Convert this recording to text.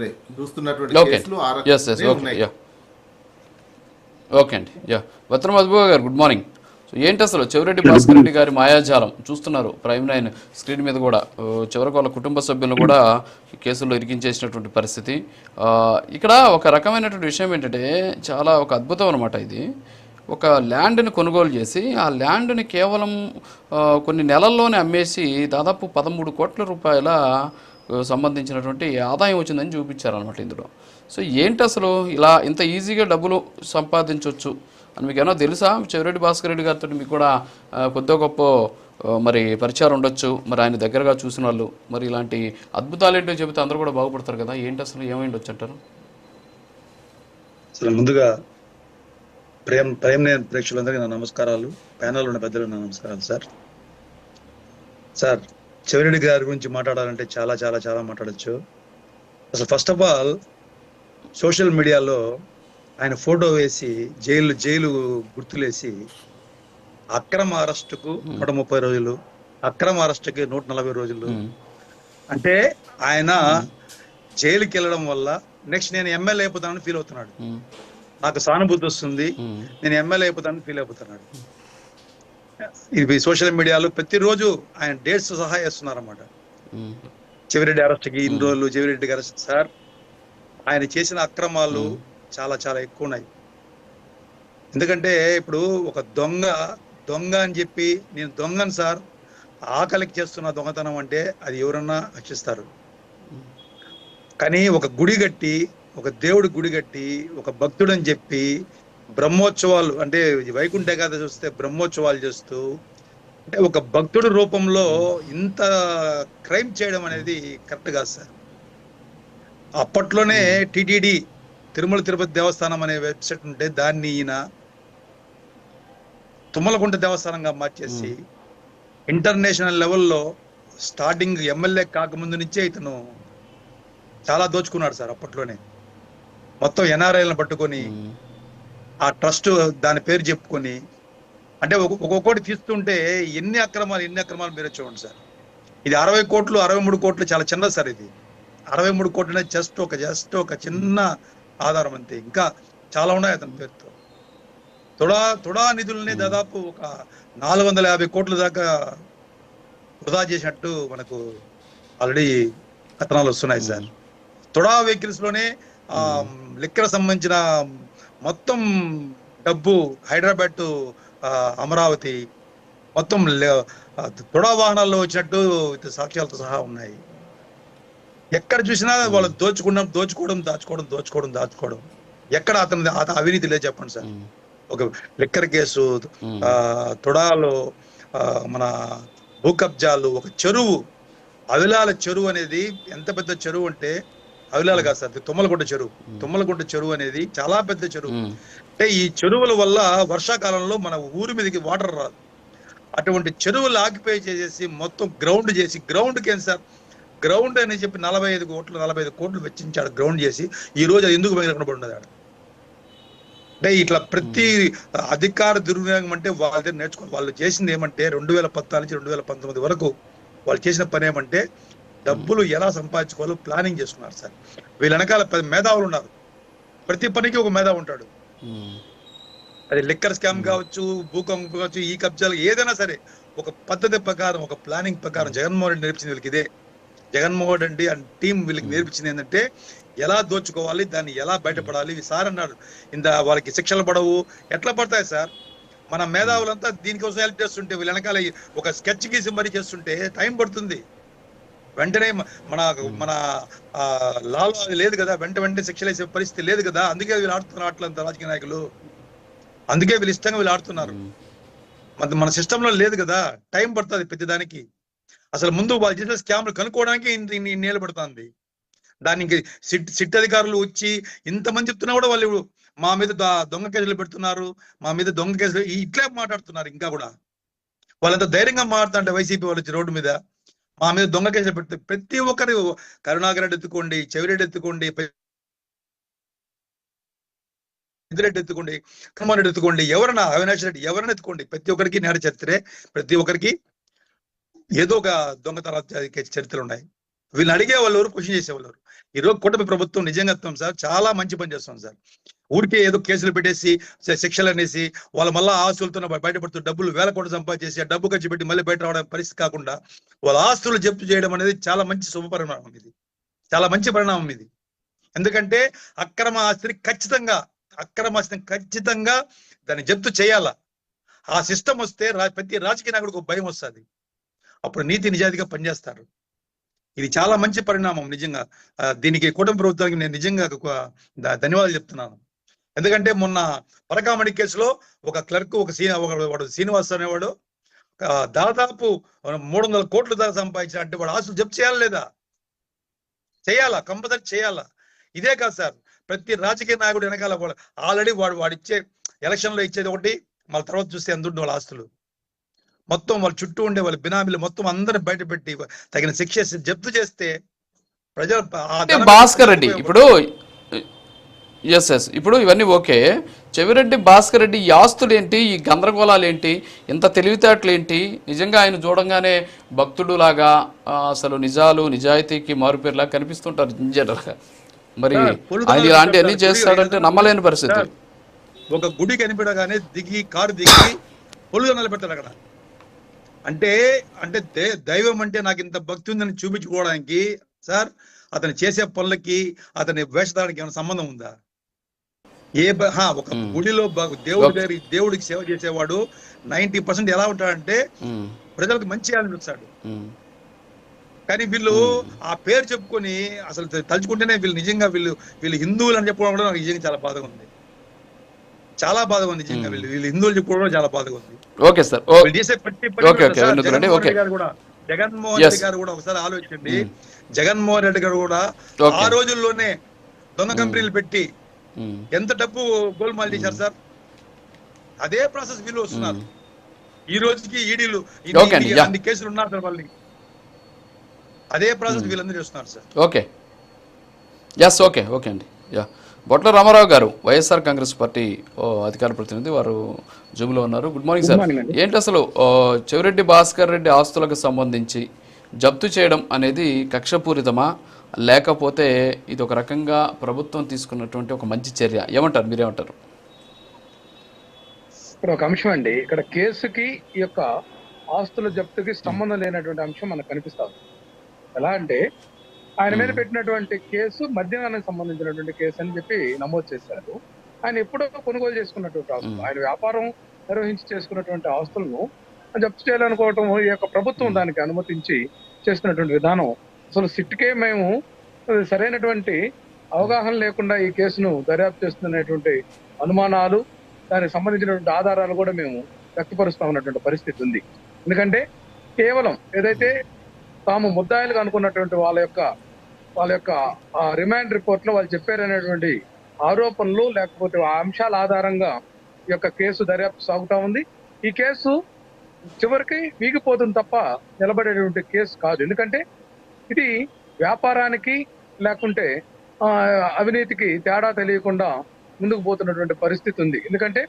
ఉంటున్నాయి చూస్తున్నటువంటి ఓకే కేసులు ఆ ఓకే ఉన్నాయి. యా ఓకే అండి యా వత్రం Madhubabu garu good morning so ఏంటి అసలు చెవిరెడ్డి భాస్కర్ రెడ్డి గారి మాయాజాలం? చూస్తున్నారు ప్రైమ్ నైన్ స్క్రీన్ మీద కూడా. చివరికి వాళ్ళ కుటుంబ సభ్యులను కూడా ఈ కేసుల్లో ఇరికించేసినటువంటి పరిస్థితి. ఆ, ఇక్కడ ఒక రకమైనటువంటి విషయం ఏంటంటే చాలా ఒక అద్భుతం అనమాట ఇది. ఒక ల్యాండ్ని కొనుగోలు చేసి ఆ ల్యాండ్ని కేవలం కొన్ని నెలల్లోనే అమ్మేసి దాదాపు పదమూడు కోట్ల రూపాయల సంబంధించినటువంటి ఆదాయం వచ్చిందని చూపించారనమాట ఇందులో. సో ఏంటి అసలు ఇలా ఇంత ఈజీగా డబ్బులు సంపాదించవచ్చు అని మీకు ఏమన్నా తెలుసా? చెవిరెడ్డి భాస్కర్ రెడ్డి గారితో మీకు కూడా కొద్ది గొప్ప మరి పరిచయాలు ఉండొచ్చు. మరి ఆయన దగ్గరగా చూసిన వాళ్ళు. మరి ఇలాంటి అద్భుతాలు ఏంటో చెబితే అందరూ కూడా బాగుపడతారు కదా. ఏంటి అసలు ఏమైండొచ్చు అంటారు? అసలు ముందుగా ప్రేమ్ ప్రేమ నేను ప్రేక్షకులందరికీ నా నమస్కారాలు. ప్యానల్ ఉన్న పెద్దలు నా నమస్కారాలు సార్. సార్ చెవిరెడ్డి గారి గురించి మాట్లాడాలంటే చాలా చాలా చాలా మాట్లాడొచ్చు. అసలు ఫస్ట్ ఆఫ్ ఆల్ సోషల్ మీడియాలో ఆయన ఫోటో వేసి జైలు జైలు గుర్తులేసి అక్రమ అరెస్టుకు నూట ముప్పై రోజులు అక్రమ అరెస్టుకి నూట నలభై రోజులు. అంటే ఆయన జైలుకి వెళ్ళడం వల్ల నెక్స్ట్ నేను ఎమ్మెల్యే అయిపోతానని ఫీల్ అవుతున్నాడు. నాకు సానుభూతి వస్తుంది. నేను ఎమ్మెల్యే అయిపోతానని ఫీల్ అయిపోతున్నాడు ఇది సోషల్ మీడియాలో ప్రతిరోజు ఆయన డేట్స్ సహా వేస్తున్నారు అన్నమాట ఉమ్, చెవిరెడ్డి అరెస్ట్కి ఇన్ని రోజులు చెవిరెడ్డికి అరెస్ట్ సార్ ఆయన చేసిన అక్రమాలు చాలా చాలా ఎక్కువ ఉన్నాయి. ఎందుకంటే ఇప్పుడు ఒక దొంగ దొంగ అని చెప్పి నేను దొంగను సార్ ఆకలికి చేస్తున్న దొంగతనం అంటే అది ఎవరన్నా రక్షిస్తారు. కానీ ఒక గుడి కట్టి ఒక దేవుడి గుడి కట్టి ఒక భక్తుడు అని చెప్పి బ్రహ్మోత్సవాలు అంటే వైకుంఠ ఏకాదశి వస్తే బ్రహ్మోత్సవాలు చేస్తూ అంటే ఒక భక్తుడి రూపంలో ఇంత క్రైమ్ చేయడం అనేది కరెక్ట్ కాదు సార్. అప్పట్లోనే టిటిడి తిరుమల తిరుపతి దేవస్థానం అనే వెబ్సైట్ ఉంటే దాన్ని ఈయన తుమ్మలకుంట దేవస్థానంగా మార్చేసి ఇంటర్నేషనల్ లెవెల్లో స్టార్టింగ్ ఎమ్మెల్యే కాకముందు నుంచే ఇతను చాలా దోచుకున్నాడు సార్ అప్పట్లోనే. మొత్తం ఎన్ఆర్ఐలను పట్టుకొని ఉమ్, ఆ ట్రస్ట్ దాని పేరు చెప్పుకొని అంటే ఒక్కొ- ఒక్కొక్కటి తీస్తుంటే ఎన్ని అక్రమాలు ఎన్ని అక్రమాలు మీరే చూడండి సార్. ఇది అరవై కోట్లు అరవై మూడు కోట్లు చాలా చిన్నది సార్ ఇది. అరవై మూడు కోట్లు జస్ట్ ఒక జస్ట్ ఒక చిన్న ఆధారం అంతే. ఇంకా చాలా ఉన్నాయి అతని పేరుతో. తుడా తుడా నిధుల్ని దాదాపు ఒక నాలుగు వందల యాభై కోట్ల దాకా వృధా చేసినట్టు మనకు ఆల్రెడీ కథనాలు వస్తున్నాయి సార్. తుడా వెహికల్స్లోనే ఆ లిక్కర్ సంబంధించిన మొత్తం డబ్బు హైదరాబాద్ టు అమరావతి మొత్తం తుడా వాహనాల్లో వచ్చినట్టు సాక్ష్యాలతో సహా ఉన్నాయి. ఎక్కడ చూసినా వాళ్ళు దోచుకున్నాం దోచుకోవడం దాచుకోవడం దోచుకోవడం దాచుకోవడం. ఎక్కడ అతని అతని అవినీతి లేదు చెప్పండి సార్. ఉమ్, ఒక లిక్కర్ కేసు ఆ తుడాలో మన భూ కబ్జాలు ఒక చెరువు అవిలాల చెరువు అనేది ఎంత పెద్ద చెరువు అంటే అవిలాల కాదు సార్ ఇది తుమ్మలగుంట చెరువు. తుమ్మలగుంట చెరువు అనేది చాలా పెద్ద చెరువు. అంటే ఈ చెరువుల వల్ల వర్షాకాలంలో మన ఊరి మీదకి వాటర్ రాదు. అటువంటి చెరువులు ఆక్యుపై చేసేసి మొత్తం గ్రౌండ్ చేసి గ్రౌండ్కి ఏం సార్? గ్రౌండ్ అని చెప్పి నలభై ఐదు కోట్లు నలభై ఐదు కోట్లు వెచ్చించాడు గ్రౌండ్ చేసి. ఈ రోజు అది ఎందుకు ఉన్నది ఆడ? అంటే ఇట్లా ప్రతి అధికార దుర్వినియోగం అంటే వాళ్ళ దగ్గర నేర్చుకోవాలి వాళ్ళు చేసింది ఏమంటే రెండు వేల పద్నాలుగు నుంచి రెండు వేల పంతొమ్మిది వరకు వాళ్ళు చేసిన పని ఏమంటే డబ్బులు ఎలా సంపాదించుకోవాలో ప్లానింగ్ చేసుకున్నారు సార్ వీళ్ళ వెనకాల మేధావులు ఉన్నారు. ప్రతి పనికి ఒక మేధావు ఉంటాడు. అది లిక్కర్ స్కామ్ కావచ్చు భూకంపం కావచ్చు ఈ కబ్జాలు ఏదైనా సరే ఒక పద్ధతి ప్రకారం ఒక ప్లానింగ్ ప్రకారం జగన్మోహన్ రెడ్డి నేర్పించింది వీళ్ళకి ఇదే. జగన్మోహన్ రెడ్డి అండ్ టీం వీళ్ళకి నేర్పించింది ఏంటంటే ఎలా దోచుకోవాలి దాన్ని ఎలా బయటపడాలి. సార్ అన్నాడు ఇంత వాళ్ళకి శిక్షలు పడవు. ఎట్లా పడతాయి సార్ మన మేధావులంతా దీనికోసం హెల్ప్ చేస్తుంటే వీళ్ళ వెనకాల ఒక స్కెచ్ గీసి మరీ చేస్తుంటే టైం పడుతుంది. వెంటనే మన మన ఆ, లాలో అది లేదు కదా వెంట వెంటనే శిక్షలు వేసే పరిస్థితి లేదు కదా అందుకే వీళ్ళు ఆడుతున్నారు ఆటలంతా రాజకీయ నాయకులు. అందుకే వీళ్ళు ఇష్టంగా వీళ్ళు ఆడుతున్నారు. మన మన సిస్టమ్లో లేదు కదా టైం పడుతుంది ప్రతిదానికి. అసలు ముందు వాళ్ళు చేసిన స్కామ్లు కనుక్కోవడానికి ఇన్ని ఇన్ని ఇన్నేళ్ళు పడుతుంది. దానికి సిట్ సిట్ అధికారులు వచ్చి ఇంతమంది చెప్తున్నా కూడా వాళ్ళు మా మీద దొంగ కేసులు పెడుతున్నారు మా మీద దొంగ కేసులు ఇట్లే మాట్లాడుతున్నారు ఇంకా కూడా. వాళ్ళంత ధైర్యంగా మాట్లాడుతుంటే వైసీపీ వాళ్ళు వచ్చి రోడ్డు మీద మా మీద దొంగ కేసులు పెడితే ప్రతి ఒక్కరు కరుణాకర్ రెడ్డి ఎత్తుకోండి చెవిరెడ్డి ఎత్తుకోండి పెద్దిరెడ్డి ఎత్తుకోండి కుమార్ రెడ్డి ఎత్తుకోండి ఎవరన్నా అవినాష్ రెడ్డి ఎవరైనా ఎత్తుకోండి. ప్రతి ఒక్కరికి నేర చరిత్రే ప్రతి ఒక్కరికి ఏదో ఒక దొంగతన చరిత్రలు ఉన్నాయి వీళ్ళని అడిగే వాళ్ళు క్వశ్చన్ చేసేవాళ్ళు ఈరోజు ఈ రోజు కూటమి ప్రభుత్వం నిజంగా సార్ చాలా మంచి పని చేస్తాం సార్. ఊరికే ఏదో కేసులు పెట్టేసి శిక్షలు అనేసి వాళ్ళ మళ్ళీ ఆస్తులతో బయటపడుతూ డబ్బులు వేల కోట్లు సంపాదించేసి ఆ డబ్బు ఖర్చు పెట్టి మళ్ళీ బయట రావడం పరిస్థితి కాకుండా వాళ్ళ ఆస్తులు జప్తు చేయడం అనేది చాలా మంచి శుభ పరిణామం ఇది. చాలా మంచి పరిణామం ఇది. ఎందుకంటే అక్రమ ఆస్తిని ఖచ్చితంగా అక్రమ ఆస్తిని ఖచ్చితంగా దాన్ని జప్తు చేయాలా? ఆ సిస్టమ్ వస్తే ప్రతి రాజకీయ నాయకుడికి ఒక భయం వస్తుంది. అప్పుడు నీతి నిజాయితీగా పనిచేస్తారు. ఇది చాలా మంచి పరిణామం నిజంగా. దీనికి కూటమి ప్రభుత్వానికి నేను నిజంగా ఒక ధన్యవాదాలు చెప్తున్నాను. ఎందుకంటే మొన్న పరకామణి కేసులో ఒక క్లర్క్ ఒక సీ ఒక వాడు శ్రీనివాస్ అనేవాడు దాదాపు మూడు వందల కోట్లు దాకా సంపాదించిన అంటే వాడు ఆస్తులు జప్తు చేయాలి లేదా? చేయాలా కంపల్సరీ చేయాలా? ఇదే కాదు సార్ ప్రతి రాజకీయ నాయకుడు వెనకాల ఆల్రెడీ వాడు వాడు ఇచ్చే ఎలక్షన్లో ఇచ్చేది ఒకటి మళ్ళీ తర్వాత చూస్తే ఎంత వాళ్ళ ఆస్తులు. మొత్తం వాళ్ళ చుట్టూ ఉండే వాళ్ళ బినామీలు మొత్తం అందరిని బయట పెట్టి తగిన శిక్ష జప్తు చేస్తే ప్రజలు భాస్కర్ రెడ్డి ఇప్పుడు ఎస్ ఎస్ ఇప్పుడు ఇవన్నీ ఓకే. చెవిరెడ్డి భాస్కర్ రెడ్డి ఈ ఆస్తులు ఏంటి ఈ గందరగోళాలు ఏంటి ఇంత తెలివితేటలు ఏంటి నిజంగా ఆయన చూడంగానే భక్తుడు లాగా అసలు నిజాలు నిజాయితీకి మారుపేరులా కనిపిస్తుంటారు జనరల్గా మరి ఆయన ఇలాంటివన్నీ చెప్తారు. చేస్తాడంటే నమ్మలేని పరిస్థితి. ఒక గుడి కనిపించగానే దిగి కారు దిగి పొలుగు నిలబెట్టారు అక్కడ. అంటే అంటే దైవం అంటే నాకు ఇంత భక్తి ఉందని చూపించుకోవడానికి సార్ అతను చేసే పనులకి అతని వేషధారణకి ఏమైనా సంబంధం ఉందా? ఏ ఒక. గుడిలో దేవుడి. దగ్గర దేవుడికి సేవ చేసేవాడు నైన్టీ పర్సెంట్ ఎలా ఉంటాడంటే ప్రజలకు మంచి చేయాలని చూస్తాడు కానీ వీళ్ళు ఆ పేరు చెప్పుకొని అసలు తలుచుకుంటేనే వీళ్ళు నిజంగా వీళ్ళు వీళ్ళు హిందువులు అని చెప్పుకోవడం కూడా నాకు నిజంగా చాలా బాధగా ఉంది. చాలా బాధగా ఉంది నిజంగా వీళ్ళు వీళ్ళు హిందువులు చెప్పుకోవడం కూడా చాలా బాధగా ఉంది. Okay sir. చేసే కూడా జగన్మోహన్. రెడ్డి గారు కూడా జగన్మోహన్ Yes. రెడ్డి గారు కూడా ఒకసారి ఆలోచించండి. జగన్మోహన్ రెడ్డి గారు కూడా. ఆ రోజుల్లోనే దొంగ కంపెనీలు పెట్టి ఎంత డబ్బు గోల్మాల్ చేశారు సార్? అదే ప్రాసెస్ వీళ్ళు వస్తున్నారు. ఈ రోజుకి ఈడీలు. అన్ని కేసులు ఉన్నారు సార్ వాళ్ళని. అదే ప్రాసెస్ వీళ్ళందరూ చేస్తున్నారు sir. Okay. Yes okay okay అండి. Yeah. Botla Ramarao garu YSR Congress party అధికార ప్రతినిధి వారు జూమ్లో ఉన్నారు. Good morning sir. ఏంటి అసలు చెవిరెడ్డి భాస్కర్ రెడ్డి ఆస్తులకు సంబంధించి జప్తు చేయడం అనేది కక్షపూరితమా? లేకపోతే ఇది ఒక రకంగా ప్రభుత్వం తీసుకున్నటువంటి ఒక మంచి చర్య. ఏమంటారు మీరేమంటారు? ఇక్కడ ఒక అంశం అండి. ఇక్కడ కేసుకి ఈ యొక్క ఆస్తుల జప్తుకి సంబంధం లేనటువంటి అంశం మనకు కనిపిస్తుంది ఎలా అంటే ఆయన మీద పెట్టినటువంటి కేసు మద్యానికి సంబంధించినటువంటి కేసు అని చెప్పి నమోదు చేశారు. ఆయన ఎప్పుడో కొనుగోలు చేసుకున్నటువంటి ఆస్తులు. ఆయన వ్యాపారం నిర్వహించి చేసుకున్నటువంటి ఆస్తులను జప్తు చేయాలనుకోవటం ఈ యొక్క ప్రభుత్వం దానికి అనుమతించి చేస్తున్నటువంటి విధానం. అసలు సిట్కే మేము సరైనటువంటి అవగాహన లేకుండా ఈ కేసును దర్యాప్తు చేస్తున్నటువంటి అనుమానాలు దానికి సంబంధించినటువంటి ఆధారాలు కూడా మేము వ్యక్తపరుస్తా ఉన్నటువంటి పరిస్థితి ఉంది. ఎందుకంటే కేవలం ఏదైతే తాము ముద్దాయిలుగా అనుకున్నటువంటి వాళ్ళ యొక్క వాళ్ళ యొక్క ఆ రిమాండ్ రిపోర్ట్లో వాళ్ళు చెప్పారనేటువంటి ఆరోపణలు లేకపోతే ఆ అంశాల ఆధారంగా ఈ యొక్క కేసు దర్యాప్తు సాగుతా ఉంది. ఈ కేసు చివరికి వీగిపోతుంది తప్ప నిలబడేటువంటి కేసు కాదు. ఎందుకంటే ఇది వ్యాపారానికి లేకుంటే ఆ, అవినీతికి తేడా తెలియకుండా ముందుకు పోతున్నటువంటి పరిస్థితి ఉంది. ఎందుకంటే